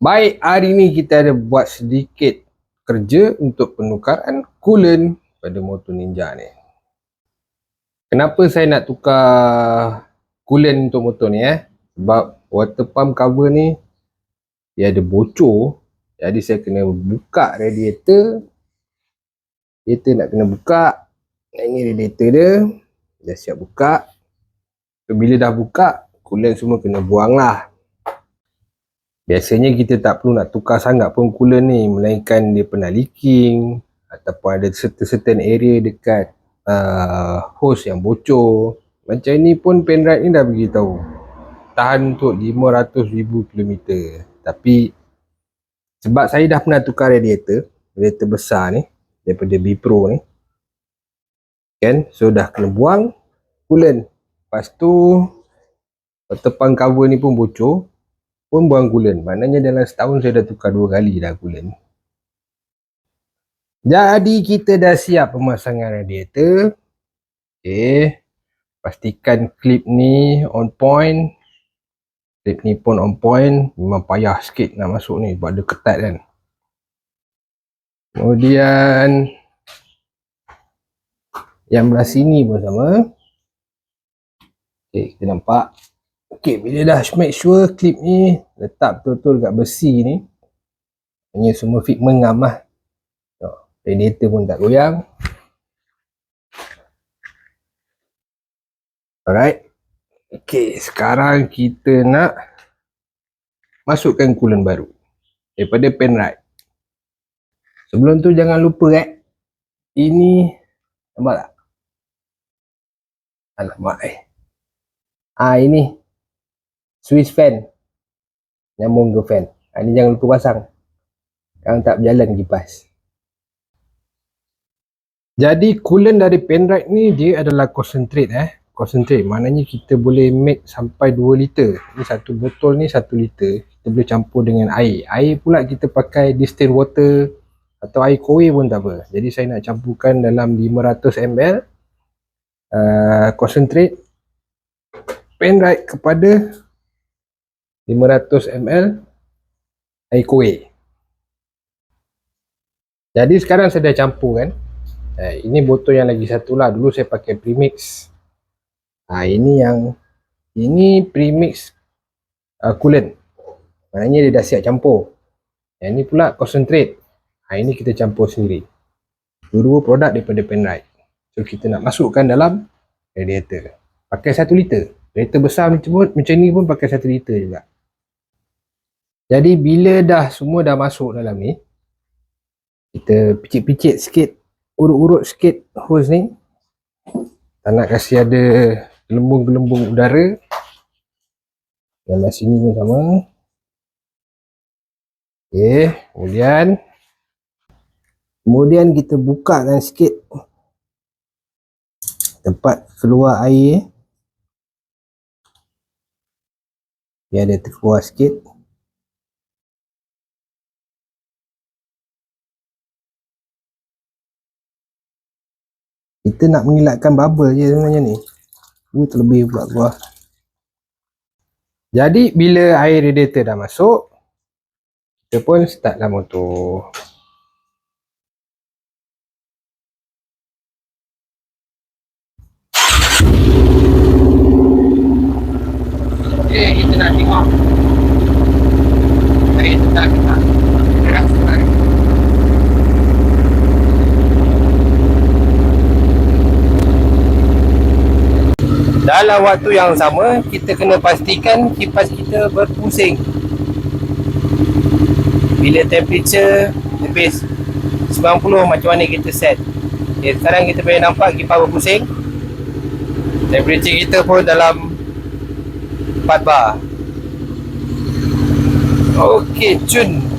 Baik, hari ni kita ada buat sedikit kerja untuk penukaran coolant pada motor Ninja ni. Kenapa saya nak tukar coolant untuk motor ni eh? Sebab water pump cover ni dia ada bocor. Jadi saya kena buka radiator. Radiator nak kena buka. Ini radiator dia. Dah siap buka. So, bila dah buka, coolant semua kena buang lah. Biasanya kita tak perlu nak tukar sangat pun coolant ni melainkan dia pernah leaking ataupun ada certain area dekat uh, hose yang bocor. Macam ni pun Penrite ni dah beritahu tahan untuk 500,000 km. Tapi sebab saya dah pernah tukar radiator, radiator besar ni daripada B-Pro ni. Kan? So dah kena buang coolant. Lepas tu pump cover ni pun bocor pun buang coolant. Maknanya dalam setahun saya dah tukar dua kali dah coolant. Jadi kita dah siap pemasangan radiator. Okay. Pastikan clip ni on point. Clip ni pun on point. Memang payah sikit nak masuk ni sebab dia ketat kan. Kemudian yang belah sini pun sama. Okay, kita nampak Okey, bila dah make sure clip ni letak betul-betul dekat besi ni. Hanya semua fitment ngam lah. Radiator pun tak goyang. Alright. Okey, sekarang kita nak masukkan coolant baru. Daripada Penrite. Sebelum tu jangan lupa eh. Ini, nampak tak? Alamak eh. Ah ini Swiss fan. Nyambung ke fan. Ha, ni jangan lupa pasang. Sekarang tak berjalan kipas jadi coolant dari Penrite ni dia adalah concentrate eh. Concentrate. Maknanya kita boleh make sampai 2 liter. Ni satu botol ni 1 liter. Kita boleh campur dengan air. Air pula kita pakai distilled water atau air kowe pun tak apa. Jadi saya nak campurkan dalam 500 ml uh, concentrate Penrite kepada 500 ml air kuih. Jadi sekarang saya dah campur kan. Eh, ini botol yang lagi satu lah. Dulu saya pakai premix. Ha, ini yang ini premix uh, coolant. Maknanya dia dah siap campur. Yang ini pula concentrate. Ha, ini kita campur sendiri. Dua-dua produk daripada Penrite. So kita nak masukkan dalam radiator. Pakai satu liter. Radiator besar macam, macam ni pun pakai satu liter juga. Jadi bila dah semua dah masuk dalam ni kita picit-picit sikit urut-urut sikit hose ni tak nak kasih ada gelembung-gelembung udara. Yang sini pun sama. Ok kemudian kemudian kita bukakan sikit tempat keluar air. Dia terkeluar sikit kita nak mengelakkan bubble je sebenarnya ni. Uh, terlebih pula gua. Jadi bila air radiator dah masuk kita pun start lah motor Okay, kita nak tengok air tetap kita dalam waktu yang sama kita kena pastikan kipas kita berpusing. Bila temperature lebih 90 macam mana kita set? Okay, sekarang kita boleh nampak kipas berpusing. Temperature kita pun dalam 4 bar. Ok cun